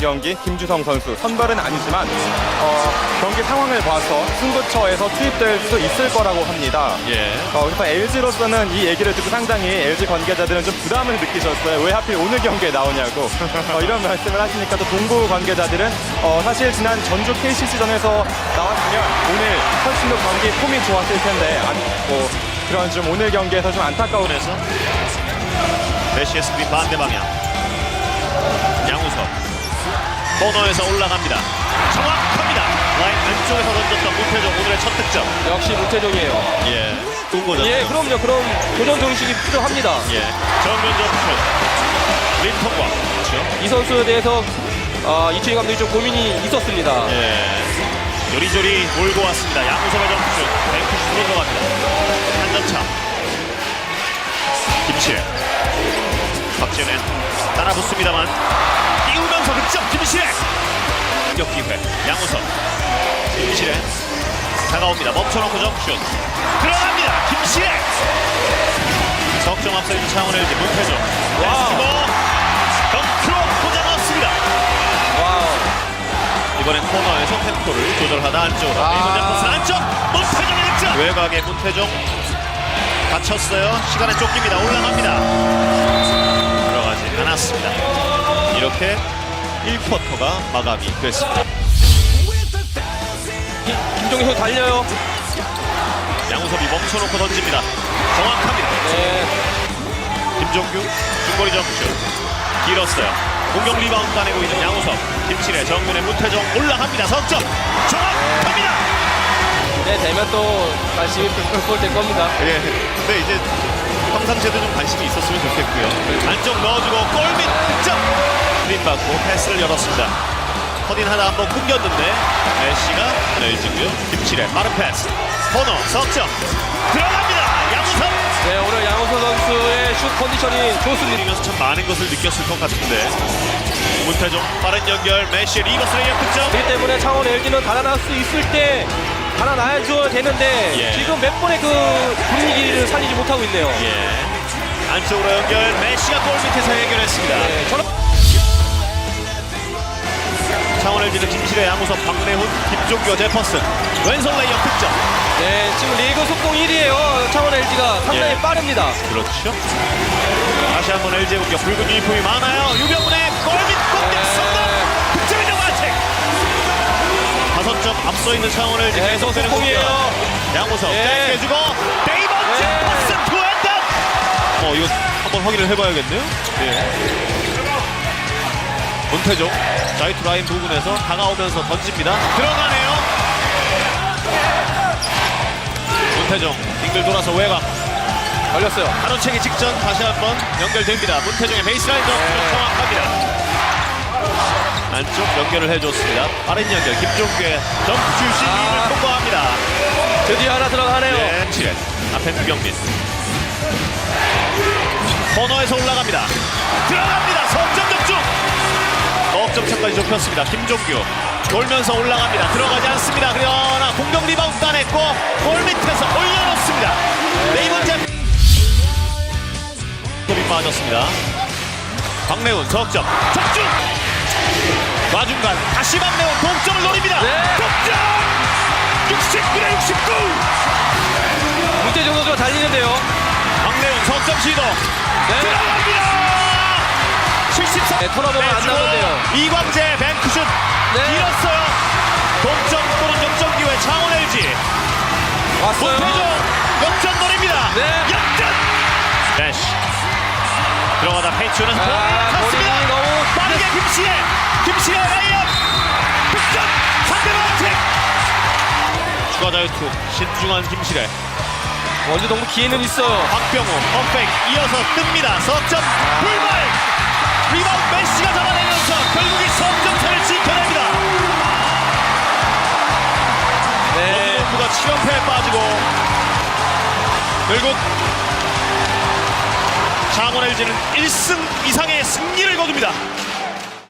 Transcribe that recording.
경기 김주성 선수 선발은 아니지만 어, 경기 상황을 봐서 승부처에서 투입될 수 있을 거라고 합니다. 예. 어, 그래서 LG로서는 이 얘기를 듣고 상당히 LG 관계자들은 좀 부담을 느끼셨어요. 왜 하필 오늘 경기에 나오냐고 어, 이런 말씀을 하시니까 또 동부 관계자들은 어, 사실 지난 전주 KCC전에서 나왔으면 오늘 훨씬 더 경기 폼이 좋았을 텐데 안, 뭐 그런 좀 오늘 경기에서 좀 안타까운 그래서 메시의 스크린 반대 방향 코너에서 올라갑니다. 정확합니다. 라인 왼쪽에서 던졌던 문태종 오늘의 첫 득점. 역시 문태종이에요. 예 뚱고전 예, 그럼요. 그럼 교전 정식이 필요합니다. 예 정면 점슛. 림통과. 그렇죠. 이 선수에 대해서 아, 이충희 감독이 좀 고민이 있었습니다. 예. 요리조리 몰고 왔습니다. 양우석의 점슛. 뱅크슛으로 들어갑니다. 한 점 차. 김시래 박진혜 따라 붙습니다만 띄우면서 득점 김시래 공격 기회. 양우석 김시래 다가옵니다. 멈춰놓고 점슛. 들어갑니다. 김시래 석점 앞서 있는 창원의 LG 문태종. 에스티버 덩크로 포장 없습니다. 와우. 이번엔 코너에서 템포를 조절하다 안쪽으로. 아. 리본 점퍼스 안쪽. 문태종의 득점. 외곽에 문태종 다쳤어요. 시간에 쫓깁니다. 올라갑니다. 들어가지 않았습니다 이렇게 1쿼터가 마감이 됐습니다 김종희 선수 달려요. 양우섭이 멈춰놓고 던집니다 정확합니다 네. 김종규 중거리 점슛 길었어요 공격 리바운드 따내고 있는 양우섭 김칠의 정면에 문태종 올라갑니다 석점 정확합니다 네, 되면 또 관심이 풀풀 될 겁니다. 예, 근데 이제 평상시에도 좀 관심이 있었으면 좋겠고요. 안쪽 넣어주고 골밑 득점! 스크린 받고 패스를 열었습니다. 커딘 하나 한번 끊겼는데 메시가 내지고요. 김칠의 빠른 패스. 코너 석점 들어갑니다. 양우섭 네, 오늘 양호선 선수의 슛 컨디션이 좋습니다. 뛰면서 참 많은 것을 느꼈을 것 같은데 문태종 빠른 연결 메시의 리버스 레이업 득점. 그렇기 때문에 창원 LG는 달아날 수 있을 때 달아나야줘야 되는데 예. 지금 몇 번의 그 분위기를 살리지 못하고 있네요. 예. 안쪽으로 연결 메시가 골 밑에서 해결했습니다. 네, 김실의 양우섭, 박래훈, 김종규, 제퍼슨 왼손 레이업 득점. 네, 지금 리그 속공 1위에요. 창원 LG가 상당히 예. 빠릅니다. 그렇죠. 다시 한번 LG 공격 붉은 유니폼이 많아요. 유병훈의 골밑 공격 네. 성공. 득점의 정화책. 다섯 점 앞서 있는 창원 LG 네, 계속되는 속공이에요. 공격. 양우섭 예. 짧게 주고 데이먼 예. 제퍼슨 투앤단. 어 이거 한번 확인을 해봐야겠네요. 예. 문태종 자이트 라인 부분에서 다가오면서 던집니다. 들어가네요. 문태종 빙글 돌아서 외곽 걸렸어요. 가로채기 직전 다시 한번 연결됩니다. 문태종의 베이스라인 점프 네. 정확합니다. 안쪽 연결을 해줬습니다. 빠른 연결 김종규의 점프 슛이 아. 림을 통과합니다. 드디어 하나 들어가네요. 네, 7회 앞에 두경민 코너에서 올라갑니다. 들어갑니다. 석점 적중. 억점 차까지 좁혔습니다. 김종규 돌면서 올라갑니다. 들어가지 않습니다. 그러나 공격 리바운드 따냈고 골 밑에서 올려놓습니다. 네 번째 골이 빠졌습니다. 박래훈 석점 적중. 마중간 다시 박래훈 동점을 노립니다. 네. 동점 69대 69. 문태종 선수가 달리는데요. 박래훈 석점 시도 네. 들어갑니다. 74. 네, 턴오버가 안 나오는데요. 이광재 뱅크슛 네. 길었어요. 동점 또는 역전 기회 창원 LG 왔어요. 문태종 역전 노립니다. 네. 역전. 대시 들어가다 페이츠는 아, 습니다 본인이 너무 빠르게 김시혜 김시혜 레이업 득점 상대방 트 추가 자유투 신중한 김시래 원주 동부 기회는 있어요. 박병호 컴백 이어서 뜹니다 석점 불발 리바운드 메시가 잡아 7연패에 빠지고 결국 창원 LG는 1승 이상의 승리를 거둡니다